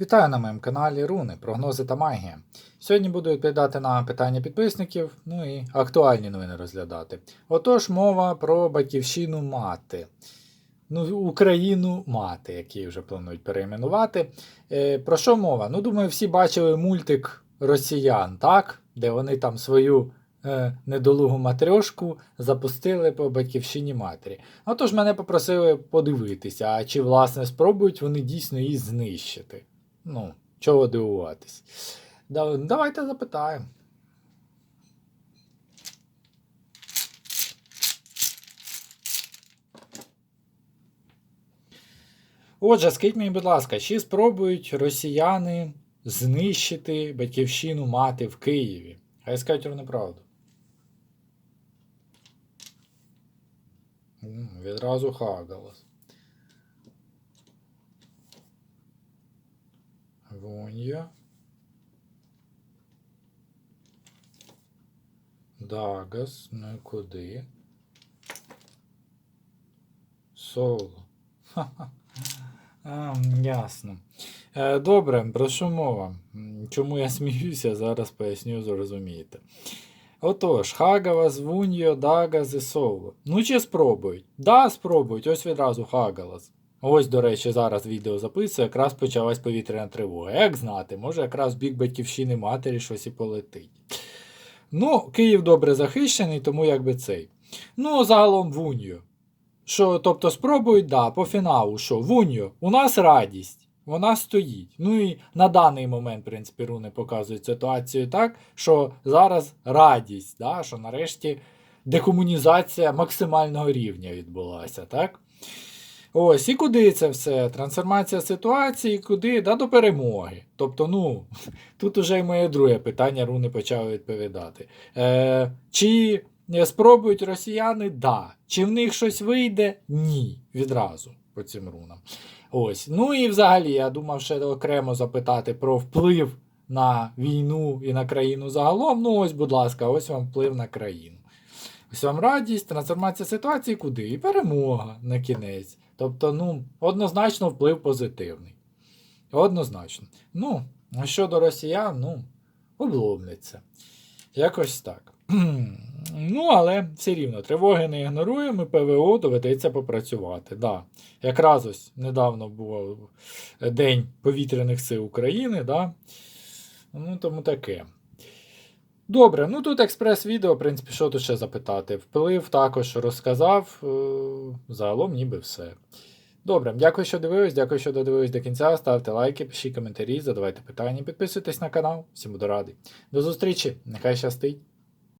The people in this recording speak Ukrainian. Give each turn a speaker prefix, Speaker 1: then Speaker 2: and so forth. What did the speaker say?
Speaker 1: Вітаю на моєму каналі Руни, прогнози та магія. Сьогодні буду відповідати на питання підписників, ну і актуальні новини розглядати. Отож, мова про батьківщину мати. Ну, Україну мати, який вже планують перейменувати. Е, про що мова? Ну, думаю, всі бачили мультик росіян, так? Де вони там свою е, недолугу матрьошку запустили по батьківщині матері. Отож, мене попросили подивитися, а чи власне спробують вони дійсно її знищити. Ну, чого дивуватись. Да, давайте запитаємо. Отже, скажіть мені, будь ласка, чи спробують росіяни знищити батьківщину мати в Києві? Хай скажуть вони правду. М, Відразу хагалас. Вонья. Дагас, ну і куди? Соло. А, ясно. Е, добре, про що мова? Чому я сміюся, зараз поясню, зрозумієте. Отож, Хагалас, Вуньо, Дагас і Соло. Ну чи спробують? Да, спробують, ось відразу Хагалас. Ось, до речі, зараз відео записую, якраз почалась повітряна тривога. Як знати, може якраз в бік батьківщини матері щось і полетить. Ну, Київ добре захищений, тому якби цей. Ну, загалом Вуньо. Що, тобто, спробують, да, по фіналу, що Вуньо, у нас радість. Вона стоїть. Ну і на даний момент, в принципі, руни показують ситуацію так, що зараз радість, да, що нарешті декомунізація максимального рівня відбулася, так? Ось, і куди це все? Трансформація ситуації, куди? Да, до перемоги. Тобто, ну, тут уже й моє друге питання руни почали відповідати. Е, чи спробують росіяни? Да. Чи в них щось вийде? Ні. Відразу по цим рунам. Ось. Ну і взагалі, я думав ще окремо запитати про вплив на війну і на країну загалом. Ну, ось, будь ласка, ось вам вплив на країну. Ось вам радість, трансформація ситуації куди? І перемога на кінець. Тобто, ну, однозначно вплив позитивний. Однозначно. Ну, а щодо росіян, ну, обломляться. Якось так. Ну, але все рівно, тривоги не ігноруємо, і ПВО доведеться попрацювати. Да. Якраз ось недавно був День повітряних сил України, да. ну тому таке. Добре, ну тут експрес-відео, в принципі, що тут ще запитати. Вплив також розказав. е, Загалом ніби все. Добре, дякую, що дивились, дякую, що додивились до кінця. Ставте лайки, пишіть коментарі, задавайте питання, підписуйтесь на канал. Всім буду радий. До зустрічі, нехай щастить!